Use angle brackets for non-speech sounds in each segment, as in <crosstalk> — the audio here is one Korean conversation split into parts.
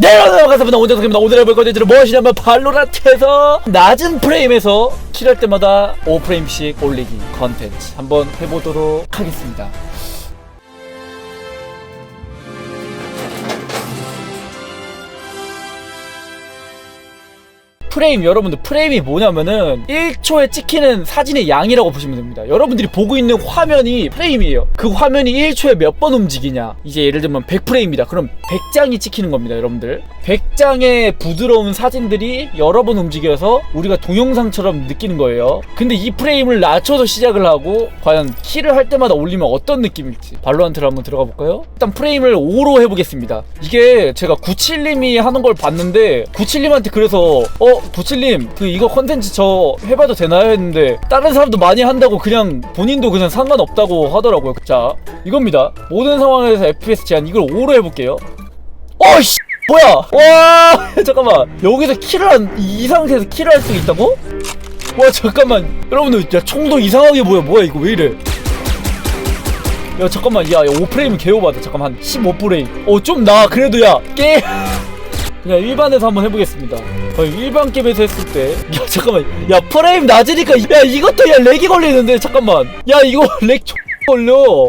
네, 반갑습니다. 오정석입니다. 오늘 해볼 컨텐츠는 무엇이냐면 발로란트에서 낮은 프레임에서 킬할 때마다 5프레임씩 올리기 컨텐츠 한번 해보도록 하겠습니다. 프레임 여러분들 프레임이 뭐냐면은 1초에 찍히는 사진의 양이라고 보시면 됩니다. 여러분들이 보고 있는 화면이 프레임이에요. 그 화면이 1초에 몇 번 움직이냐? 이제 예를 들면 100프레임이다. 그럼 100장이 찍히는 겁니다 여러분들. 100장의 부드러운 사진들이 여러 번 움직여서 우리가 동영상처럼 느끼는 거예요. 근데 이 프레임을 낮춰서 시작을 하고 과연 킬을 할 때마다 올리면 어떤 느낌일지 발로한테를 한번 들어가 볼까요? 일단 프레임을 5로 해보겠습니다. 이게 제가 97님이 하는 걸 봤는데 97님한테 그래서 어 97님 그 이거 컨텐츠 저 해봐도 되나요? 했는데 다른 사람도 많이 한다고 그냥 본인도 그냥 상관없다고 하더라고요. 자 이겁니다. 모든 상황에서 FPS 제한 이걸 5로 해볼게요. 어이씨 뭐야? 와 <laughs> 잠깐만. 여기서 킬을 한 이 상태에서 킬을 할 수 있다고? 와 잠깐만. 여러분들 야 총도 이상하게 보여. 뭐야 이거 왜 이래? 야 잠깐만. 야, 야 5프레임 개오바다. 잠깐만. 한 15프레임. 어 좀 나. 그래도 야게 <laughs> 그냥 일반에서 한번 해보겠습니다 어, 일반 게임에서 했을 때 야 <laughs> 잠깐만 야 프레임 낮으니까 야 이것도 야 렉이 걸리는데 잠깐만 야 이거 <laughs> 렉 X 걸려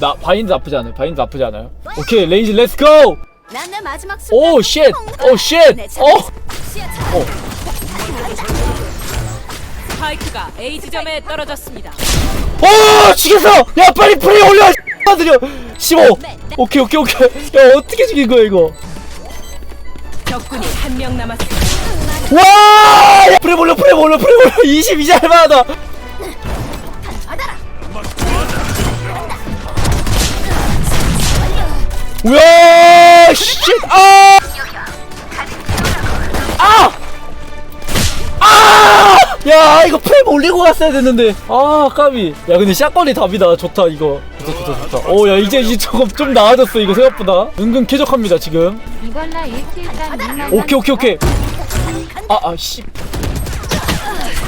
나 바인드 나쁘지 않아요 바인드 나쁘지 않아요 오케이 레이지 렛츠고 난내 마지막 오 쉣! 오 쉣! 어! 어! 스파이크가 A 지점에 떨어졌습니다. 오! 죽였어! 야 빨리 프레임 올려! <laughs> 아들려 15! 오케이 오케이 오케이 야 어떻게 죽인 거야 이거 적군이 한 명 남았습니다. 와! 올려 프레임 올려 22자 할만하다 우와! 쉣! 아! 아! 야 이거 프레임 올리고 갔어야 됐는데. 아 까비. 야 근데 샷건이 답이다. 좋다 이거. 좋다 좋다 좋다. 오야 이제 이제 조금 좀 나아졌어 이거 생각보다. 은근 쾌적합니다 지금. 이걸라 1킬당 2만 오케이 오케이 오케이. 아아씨.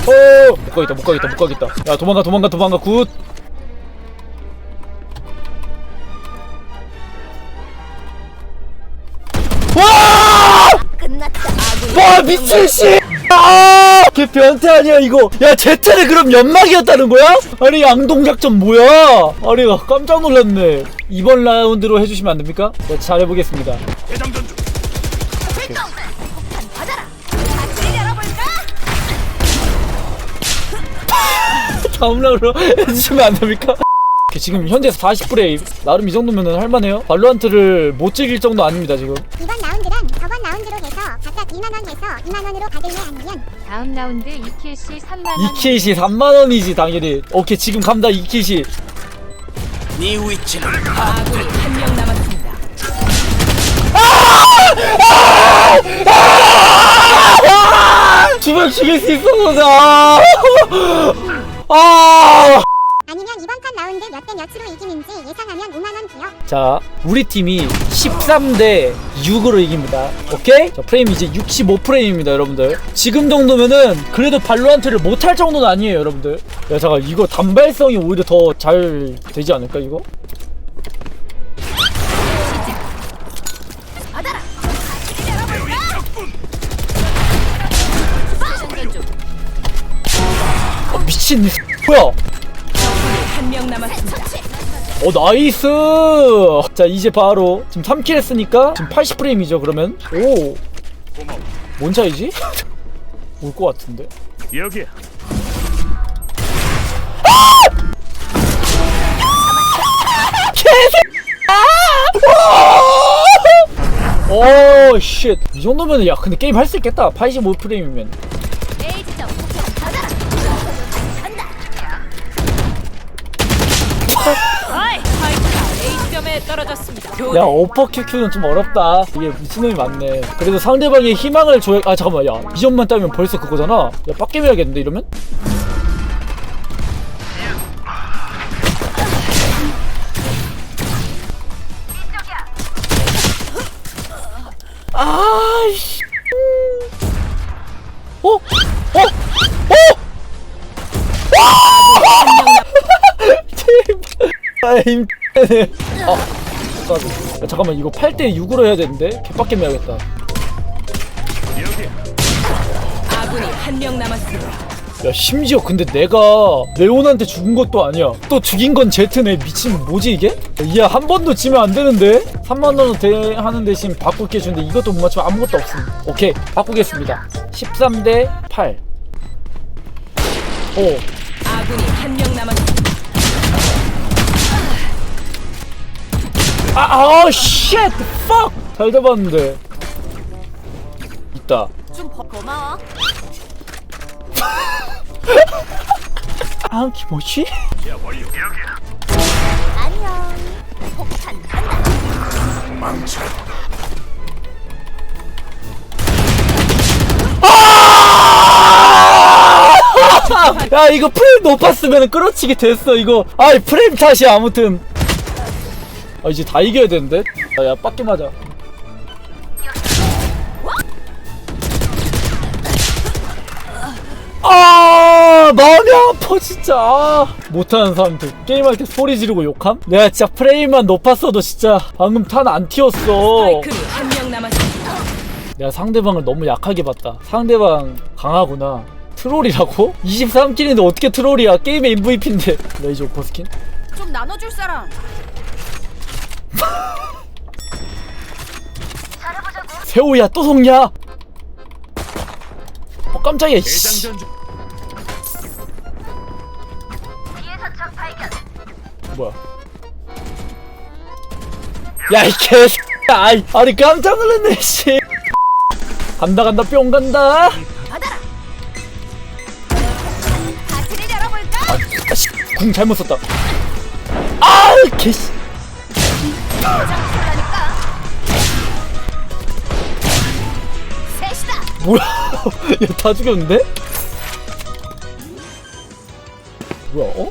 어, 못 가겠다 못 가겠다 못 가겠다. 야 도망가 도망가 도망가 굿. 와! 끝났다. 와 미친 씨! 아! 걔 변태 아니야 이거? 야 제트는 그럼 연막이었다는 거야? 아니 양동작전 뭐야? 아니 나 깜짝 놀랐네. 이번 라운드로 해주시면 안 됩니까? 네, 잘해보겠습니다. 다음 라운드로 <laughs> 해주시면 안 됩니까? 지금 현재에서 40프레임 나름 이 정도면 할만해요 발로한트를 못 즐길 정도 아닙니다 지금 이번 2만원 해서 2만원으로 받을래 아니면 다음 라운드 2킬시 3만원 2킬시 3만원이지 당연히 오케이 지금 갑니다 2킬시 아군이 한명 남았습니다. 두명 죽일 수 있었는데 아! 아! 아니면 이번 판 라운드 몇 대 몇으로 이기는지 예상하면 5만원 기억 자, 우리 팀이 13대 6으로 이깁니다. 오케이? 자, 프레임 이제 65프레임입니다, 여러분들. 지금 정도면은 그래도 발로한테를 못할 정도는 아니에요, 여러분들. 야, 잠깐, 이거 단발성이 오히려 더 잘 되지 않을까, 이거? 아, 미친, 뭐야? 남았습니다. 어, 나이스! 자, 이제 바로, 지금 3킬 했으니까, 지금 80프레임이죠, 그러면? 오! 뭔 차이지? <laughs> 올 것 같은데? 여기야. <laughs> 오, 쉣. 이 정도면, 야, 근데 게임 할 수 있겠다. 85프레임이면. 야 오퍼 큐큐는 좀 어렵다 이게 미친놈이 많네 그래도 상대방의 희망을 줘야 아 잠깐만 야 2점만 따면 벌써 그거잖아 야 빡게임 해야겠는데 이러면? 아이씨 어? 어? 어? 제발 아 힘. 어. <laughs> <laughs> 까비. 야, 잠깐만 이거 8대 6으로 해야 되는데 개빡게 해야겠다. 아군이 한 명 남았습니다. 야 심지어 근데 내가 레온한테 죽은 것도 아니야 또 죽인 건 제트네 미친 뭐지 이게? 이야 한 번도 지면 안 되는데 3만원 대 하는 대신 바꾸게 해주는데 이것도 못 맞추면 아무것도 없음 오케이 바꾸겠습니다 13대 8 오. 아군이 한 명 남았습니다. 아, 아, 쉣! 팍! 잘 잡았는데. 있다. 좀 고- 고마워. 아, 기모시? 안녕. 폭탄 간다. <laughs> 야, 이거 프레임 높았으면 끌어치기 됐어, 이거. 아이, 프레임 탓이야, 아무튼. 아, 이제 다 이겨야 되는데? 아, 야, 빡게 맞아. 아, 마음이 아파, 진짜. 아, 못하는 사람들. 게임할 때 소리 지르고 욕함? 내가 진짜 프레임만 높았어도 진짜 방금 탄 안 튀었어. 스파이크는 한명 남았습니다. 내가 상대방을 너무 약하게 봤다. 상대방 강하구나. 트롤이라고? <laughs> 23킬인데 어떻게 트롤이야? 게임의 MVP인데. 레이저 오퍼스킨? 좀 나눠줄 사람. 세호야 또 속냐? 어 깜짝이야 씨. 뭐야? 야이 개. 아이 아니 깜짝 놀랐네 씨. 간다 간다 뿅 간다. 아, 씨, 궁 잘못 썼다. 아 개씨. 뭐야? <laughs> 얘다 죽였는데? 뭐야? 어?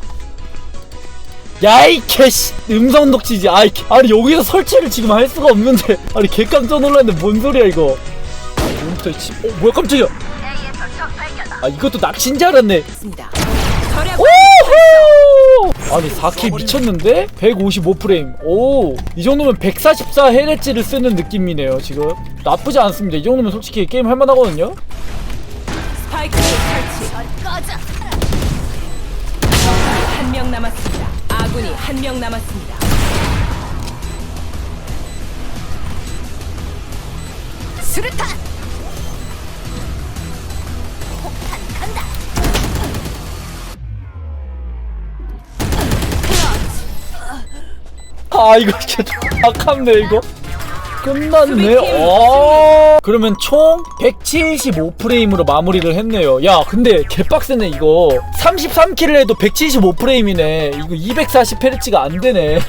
야이 개씨 음성 녹취지 아이 개- 아니 여기서 설치를 지금 할 수가 없는데 <laughs> 아니 개 깜짝 놀랐는데 뭔 소리야 이거 이 씨- 어 뭐야 깜짝이야 아 이것도 낚시인 줄 알았네 있습니다. 절약 오호 아니 4킬 미쳤는데 155프레임 오이 정도면 144헤르츠를 쓰는 느낌이네요 지금 나쁘지 않습니다 이 정도면 솔직히 게임 할만하거든요 스파이크를 설치. 꺼져. 한명 남았습니다. 아군이 한 명 남았습니다. 수류탄. 아 이거 진짜 아깝네 이거. 끝났네. 어. 그러면 총 175프레임으로 마무리를 했네요. 야 근데 개빡세네 이거. 33킬을 해도 175프레임이네. 이거 240Hz가 안되네